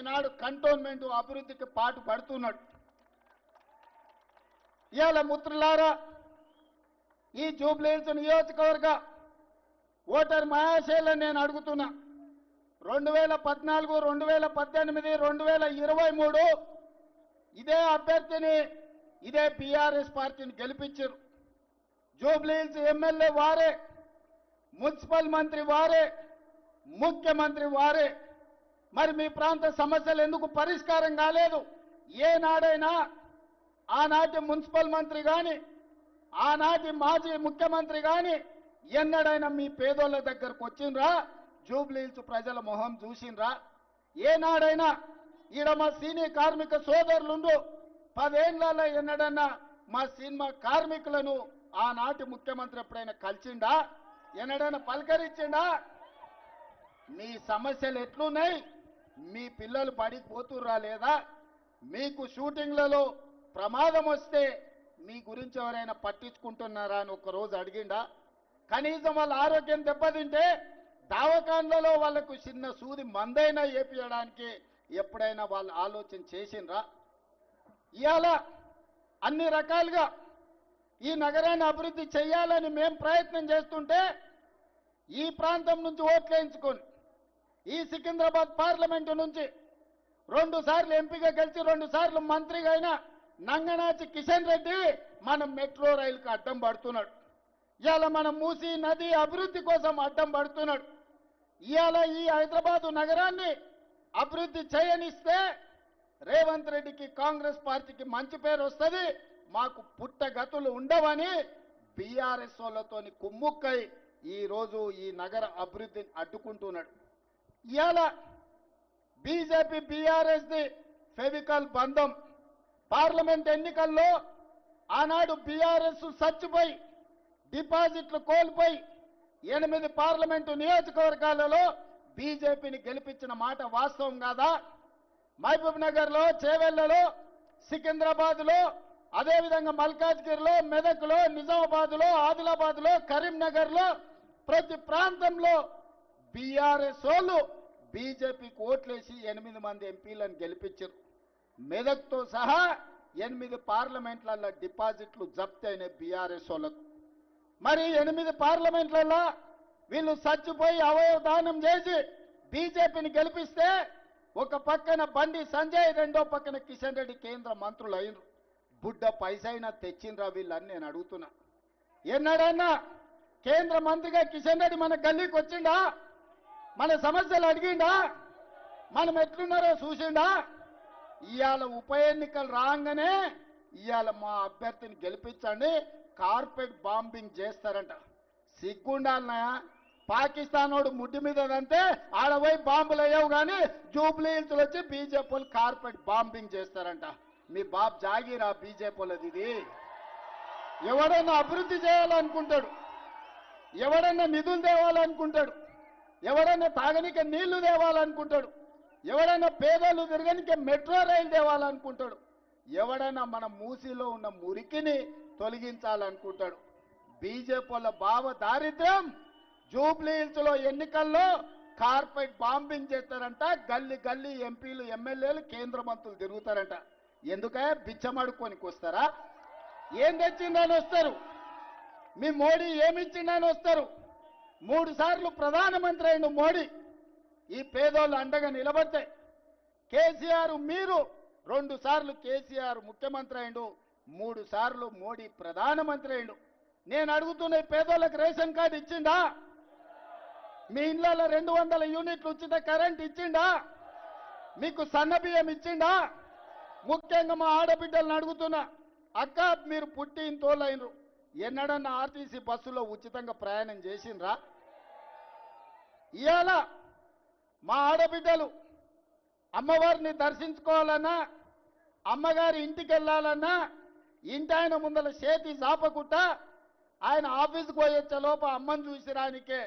ఈనాడు cantonment అభివృద్ధికి పాటు పడుతున్నాడు. ఇవాళ ముత్రులారా ఈ జూబ్లీహిల్స్ నియోజకవర్గ ఓటర్ మహాశైలను నేను అడుగుతున్నా. రెండు వేల పద్నాలుగు రెండు వేల పద్దెనిమిది రెండు వేల ఇరవై మూడు ఇదే అభ్యర్థిని ఇదే బీఆర్ఎస్ పార్టీని గెలిపించారు. జూబ్లీహిల్స్ ఎమ్మెల్యే వారే మున్సిపల్ మంత్రి వారే ముఖ్యమంత్రి వారే. మరి మీ ప్రాంత సమస్యలు ఎందుకు పరిష్కారం కాలేదు? ఏనాడైనా ఆనాటి మున్సిపల్ మంత్రి కానీ ఆనాటి మాజీ ముఖ్యమంత్రి కానీ ఎన్నడైనా మీ పేదోళ్ళ దగ్గరకు వచ్చిండ్రా? జూబ్లీల్స్ ప్రజల మొహం చూసిండ్రా? ఏనాడైనా ఈడ మా సినీ కార్మిక సోదరులుండు పదేళ్ళలో ఎన్నడన్నా మా సినిమా కార్మికులను ఆనాటి ముఖ్యమంత్రి ఎప్పుడైనా కలిసిండా? ఎన్నడైనా పలకరించిండా? మీ సమస్యలు ఎట్లున్నాయి? మీ పిల్లలు పడికి పోతుర్రా లేదా? మీకు షూటింగ్లలో ప్రమాదం వస్తే మీ గురించి ఎవరైనా పట్టించుకుంటున్నారా అని ఒక రోజు అడిగిండా. కనీసం వాళ్ళ ఆరోగ్యం దెబ్బతింటే దావకాండ్లలో వాళ్ళకు చిన్న సూది మందైనా ఏపియడానికి ఎప్పుడైనా వాళ్ళు ఆలోచన చేసిండ్రా? ఇవాళ అన్ని రకాలుగా ఈ నగరాన్ని అభివృద్ధి చేయాలని మేం ప్రయత్నం చేస్తుంటే ఈ ప్రాంతం నుంచి ఓట్లు వేయించుకొని ఈ సికింద్రాబాద్ పార్లమెంటు నుంచి రెండు సార్లు ఎంపీగా గెలిచి రెండు సార్లు మంత్రిగా అయిన నంగనాచి కిషన్ రెడ్డి మన మెట్రో రైలుకు అడ్డం పడుతున్నాడు. ఇవాళ మన మూసీ నది అభివృద్ధి కోసం అడ్డం పడుతున్నాడు. ఇవాళ ఈ హైదరాబాదు నగరాన్ని అభివృద్ధి చేయనిస్తే రేవంత్ రెడ్డికి కాంగ్రెస్ పార్టీకి మంచి పేరు వస్తుంది. మాకు పుట్టగతులు ఉండవని బీఆర్ఎస్ వాళ్ళతోని కుమ్ముక్కై ఈ రోజు ఈ నగర అభివృద్ధిని అడ్డుకుంటున్నాడు. ఇవాళ బీజేపీ బీఆర్ఎస్ ది ఫెవికల్ బంధం. పార్లమెంట్ ఎన్నికల్లో ఆనాడు బీఆర్ఎస్ సచ్చిపోయి డిపాజిట్లు కోల్పోయి ఎనిమిది పార్లమెంటు నియోజకవర్గాలలో బీజేపీని గెలిపించిన మాట వాస్తవం కాదా? మహబూబ్ నగర్లో చేవెళ్ళలో సికింద్రాబాద్లో అదేవిధంగా మల్కాజ్గిరిలో మెదక్లో నిజామాబాద్లో ఆదిలాబాద్లో కరీంనగర్లో ప్రతి ప్రాంతంలో బీఆర్ఎస్ వాళ్ళు బీజేపీకి ఓట్లేసి ఎనిమిది మంది ఎంపీలను గెలిపించారు. మెదక్తో సహా ఎనిమిది పార్లమెంట్లలో డిపాజిట్లు జప్తి అయినాయి బీఆర్ఎస్ వాళ్ళకు. మరి ఎనిమిది పార్లమెంట్లలో వీళ్ళు చచ్చిపోయి అవయవ దానం చేసి బీజేపీని గెలిపిస్తే ఒక పక్కన బండి సంజయ్ రెండో పక్కన కిషన్ రెడ్డి కేంద్ర మంత్రులు అయినరు. బుడ్డ పైసైనా తెచ్చిండ్రా వీళ్ళని నేను అడుగుతున్నా. ఎన్నడన్నా కేంద్ర మంత్రిగా కిషన్ రెడ్డి మన గల్లీకి వచ్చిండా మన సమస్యలు అడిగిండా? మనం ఎట్లున్నారో చూసిండా? ఇవాళ ఉప ఎన్నికలు రాగానే ఇవాళ మా అభ్యర్థిని గెలిపించండి కార్పెట్ బాంబింగ్ చేస్తారంట. సిగ్గుండాలనయా పాకిస్తాన్ వాడు ముడ్డి మీద అంతే ఆడ పోయి బాంబులు అయ్యావు కానీ జూబ్లీ వచ్చి బీజేపీ వాళ్ళు కార్పెట్ బాంబింగ్ చేస్తారంట. మీ బాబు జాగీరా బీజేపీ వాళ్ళది ఇది. ఎవడన్నా అభివృద్ధి చేయాలనుకుంటాడు. ఎవడన్నా నిధులు తేవాలనుకుంటాడు. ఎవరైనా తాగనిక నీళ్ళు తేవాలనుకుంటాడు. ఎవడైనా పేదలు తిరగనిక మెట్రో రైలు తేవాలనుకుంటాడు. ఎవడైనా మన మూసిలో ఉన్న మురికిని తొలగించాలనుకుంటాడు. బీజేపీ వాళ్ళ భావ దారిద్ర్యం జూబ్లీహిల్స్లో ఎన్నికల్లో కార్పెట్ బాంబింగ్ చేస్తారంట. గల్లీ గల్లీ ఎంపీలు ఎమ్మెల్యేలు కేంద్ర మంత్రులు తిరుగుతారంట. ఎందుకే? బిచ్చమడుకోనికి వస్తారా ఏం తెచ్చిందని వస్తారు? మీ మోడీ ఏమిచ్చిండని వస్తారు? మూడు సార్లు ప్రధానమంత్రి అయిన మోడీ ఈ పేదోళ్ళు అండగా నిలబడితే కేసీఆర్ మీరు రెండు సార్లు కేసీఆర్ ముఖ్యమంత్రి అయిండు మూడు సార్లు మోడీ ప్రధానమంత్రి అయిండు నేను అడుగుతున్న పేదోళ్ళకి రేషన్ కార్డు ఇచ్చిండా? మీ ఇళ్ళలో రెండు వందల యూనిట్లు ఉచిత కరెంట్ ఇచ్చిండా? మీకు సన్న బియ్యం ఇచ్చిండా? ముఖ్యంగా మా ఆడబిడ్డలను అడుగుతున్నా అక్క మీరు పుట్టి తోలైనరు ఎన్నడన్నా ఆర్టీసీ బస్సులో ఉచితంగా ప్రయాణం చేసిండ్రా? ఇవాళ మా ఆడబిడ్డలు అమ్మవారిని దర్శించుకోవాలన్నా అమ్మగారి ఇంటికి వెళ్ళాలన్నా ఇంటి ఆయన ముందల చేతి చాపకుండా ఆయన ఆఫీస్కి పోయొచ్చే లోప అమ్మని చూసిరానికే